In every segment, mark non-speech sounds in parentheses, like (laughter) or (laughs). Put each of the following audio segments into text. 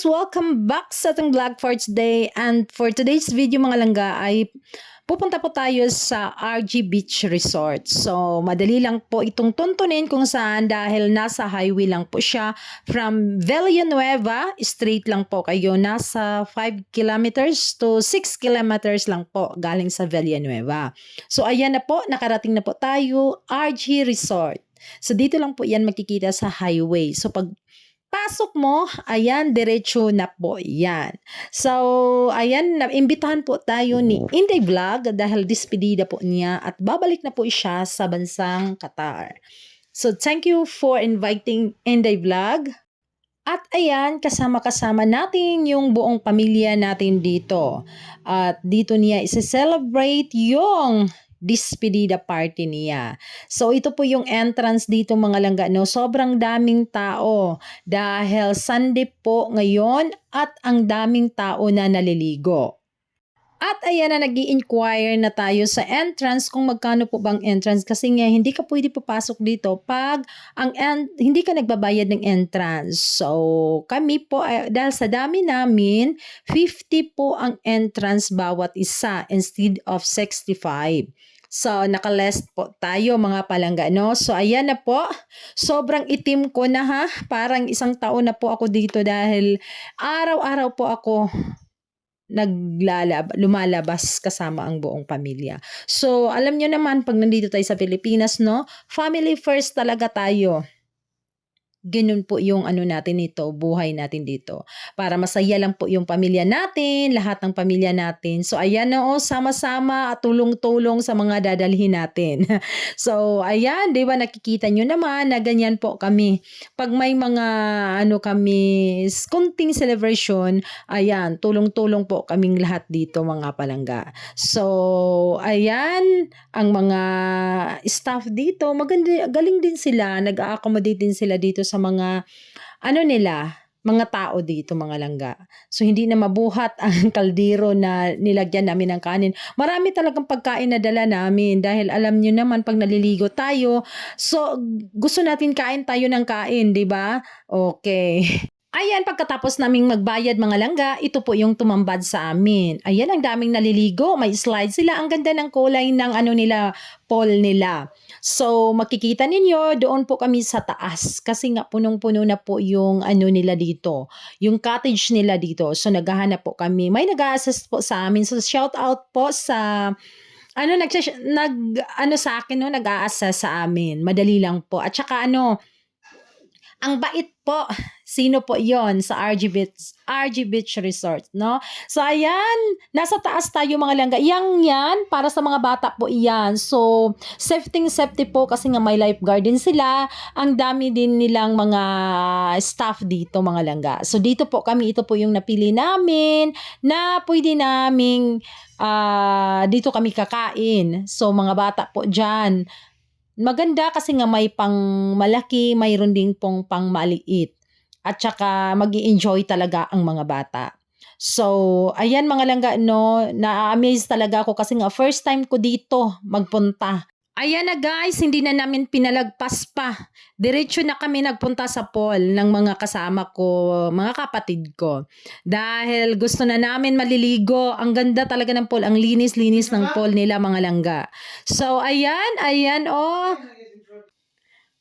guys! Welcome back sa ating vlog for today. And for today's video mga langga ay pupunta po tayo sa RG Beach Resort. So, madali lang po itong tuntunin kung saan dahil nasa highway lang po siya from Villanueva, straight lang po kayo. Nasa 5 kilometers to 6 kilometers lang po galing sa Villanueva. So, ayan na po, nakarating na po tayo, RG Resort. So, dito lang po yan makikita sa highway. So, pag pasok mo, ayan, diretso na po yan. So, ayan, naimbitahan po tayo ni Inday Vlog dahil dispedida po niya at babalik na po siya sa bansang Qatar. So, thank you for inviting Inday Vlog. At ayan, kasama-kasama natin yung buong pamilya natin dito. At dito niya isi-celebrate yung dispedida party niya. So ito po yung entrance dito mga langga no. Sobrang daming tao dahil Sunday po ngayon at ang daming tao na naliligo. At ayan na nag inquire na tayo sa entrance kung magkano po bang entrance kasi nga hindi ka pwede papasok dito pag ang en- hindi ka nagbabayad ng entrance. So kami po eh, dahil sa dami namin 50 po ang entrance bawat isa instead of 65. So, nakalest po tayo mga palangga, no? So, ayan na po. Sobrang itim ko na ha. Parang isang taon na po ako dito dahil araw-araw po ako naglalab lumalabas kasama ang buong pamilya. So, alam nyo naman, pag nandito tayo sa Pilipinas, no? Family first talaga tayo ganun po yung ano natin nito, buhay natin dito. Para masaya lang po yung pamilya natin, lahat ng pamilya natin. So ayan na oh, sama-sama at tulong-tulong sa mga dadalhin natin. (laughs) so ayan, 'di ba nakikita nyo naman na ganyan po kami. Pag may mga ano kami, kunting celebration, ayan, tulong-tulong po kaming lahat dito mga palangga. So ayan, ang mga staff dito, maganda galing din sila, nag-accommodate din sila dito sa mga ano nila, mga tao dito, mga langga. So, hindi na mabuhat (laughs) ang kaldero na nilagyan namin ng kanin. Marami talagang pagkain na dala namin dahil alam nyo naman pag naliligo tayo, so gusto natin kain tayo ng kain, di ba? Okay. (laughs) Ayan, pagkatapos naming magbayad mga langga, ito po yung tumambad sa amin. Ayan, ang daming naliligo. May slide sila. Ang ganda ng kulay ng ano nila, poll nila. So, makikita ninyo, doon po kami sa taas. Kasi nga, punong-puno na po yung ano nila dito. Yung cottage nila dito. So, naghahanap po kami. May nag-assist po sa amin. So, shout out po sa ano nag nag ano sa akin no nag-a-assess sa amin madali lang po at saka ano ang bait po. Sino po yon sa RG Beach, RG Beach Resort, no? So, ayan. Nasa taas tayo mga langga. Yang yan, para sa mga bata po iyan. So, safety safety po kasi nga may lifeguard din sila. Ang dami din nilang mga staff dito mga langga. So, dito po kami, ito po yung napili namin na pwede naming uh, dito kami kakain. So, mga bata po dyan maganda kasi nga may pang malaki, mayroon din pong pang maliit. At saka mag enjoy talaga ang mga bata. So, ayan mga langga, no, na-amaze talaga ako kasi nga first time ko dito magpunta. Ayan na guys, hindi na namin pinalagpas pa. Diretso na kami nagpunta sa pool ng mga kasama ko, mga kapatid ko. Dahil gusto na namin maliligo. Ang ganda talaga ng pool. Ang linis-linis ng pool nila mga langga. So ayan, ayan oh.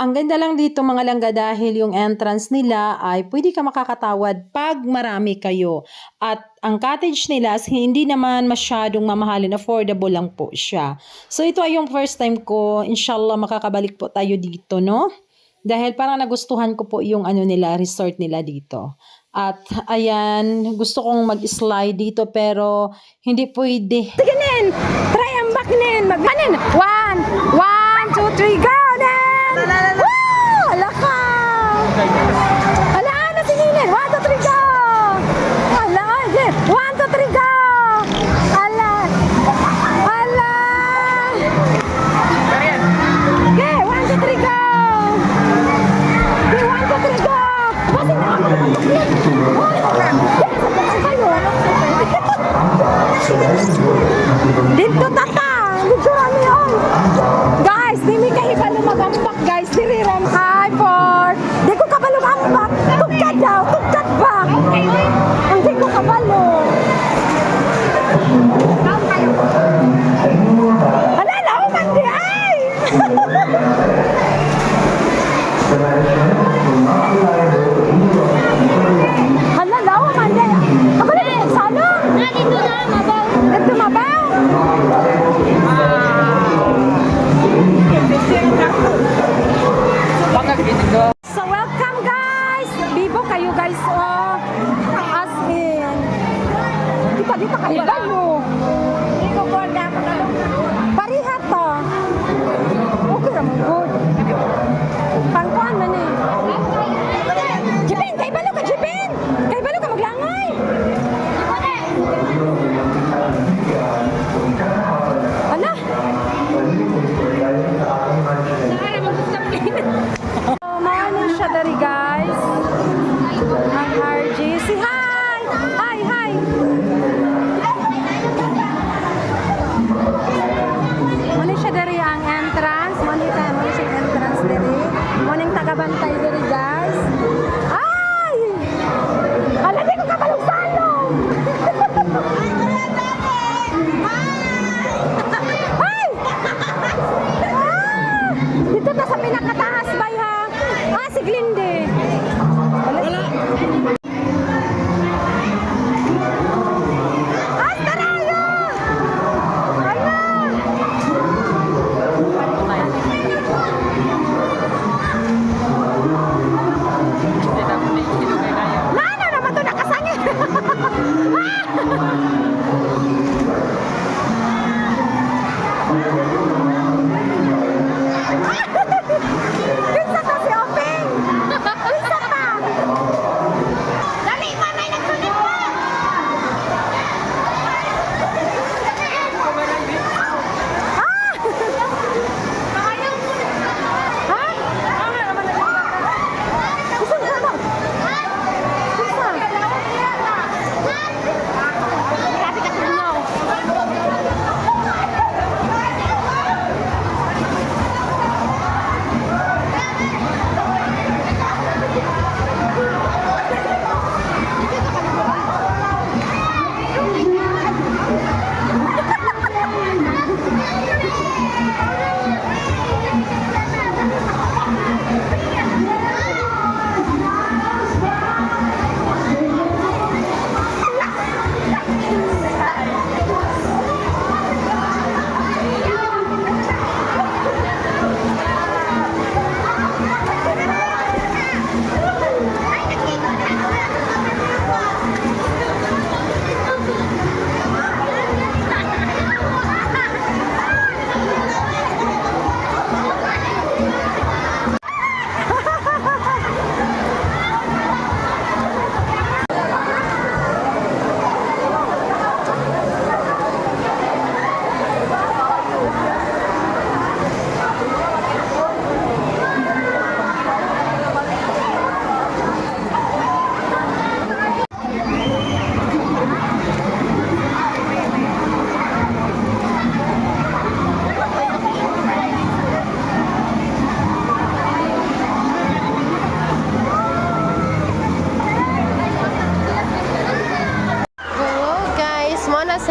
Ang ganda lang dito mga langga dahil yung entrance nila ay pwede ka makakatawad pag marami kayo. At ang cottage nila hindi naman masyadong mamahalin, affordable lang po siya. So ito ay yung first time ko, inshallah makakabalik po tayo dito, no? Dahil parang nagustuhan ko po yung ano nila, resort nila dito. At ayan, gusto kong mag-slide dito pero hindi pwede. Sige! Try ang back nen! Mag nen! One! One, two, three, go!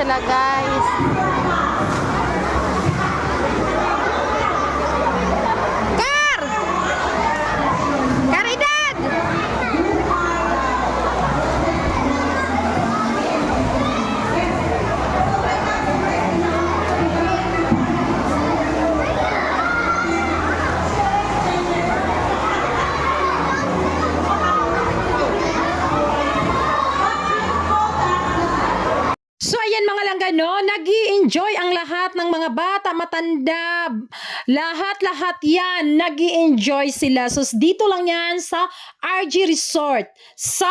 Guys. Mo ayan mga langga no, nag enjoy ang lahat ng mga bata, matanda, lahat-lahat yan, nag enjoy sila. So dito lang yan sa RG Resort sa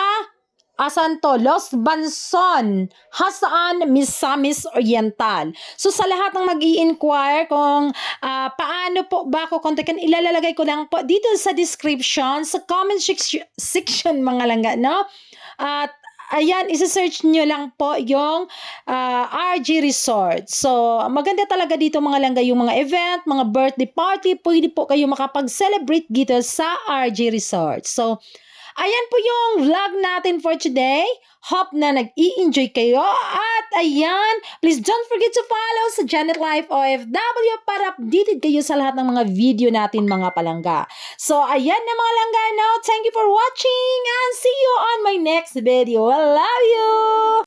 Asan to? Los Banson, Hasaan, Misamis Oriental. So sa lahat ng mag inquire kung ah, paano po ba ako kontakin, ilalagay ko lang po dito sa description, sa comment sec- section mga langga, no? At ayan, isa-search nyo lang po yung ah, RG Resort. So, maganda talaga dito mga langga yung mga event, mga birthday party, pwede po kayo makapag-celebrate dito sa RG Resort. So, ayan po yung vlog natin for today. Hope na nag-i-enjoy kayo. At ayan, please don't forget to follow sa Janet Life OFW para updated kayo sa lahat ng mga video natin mga palangga. So, ayan na mga langga now. Thank you for watching and see you on my next video. I love you!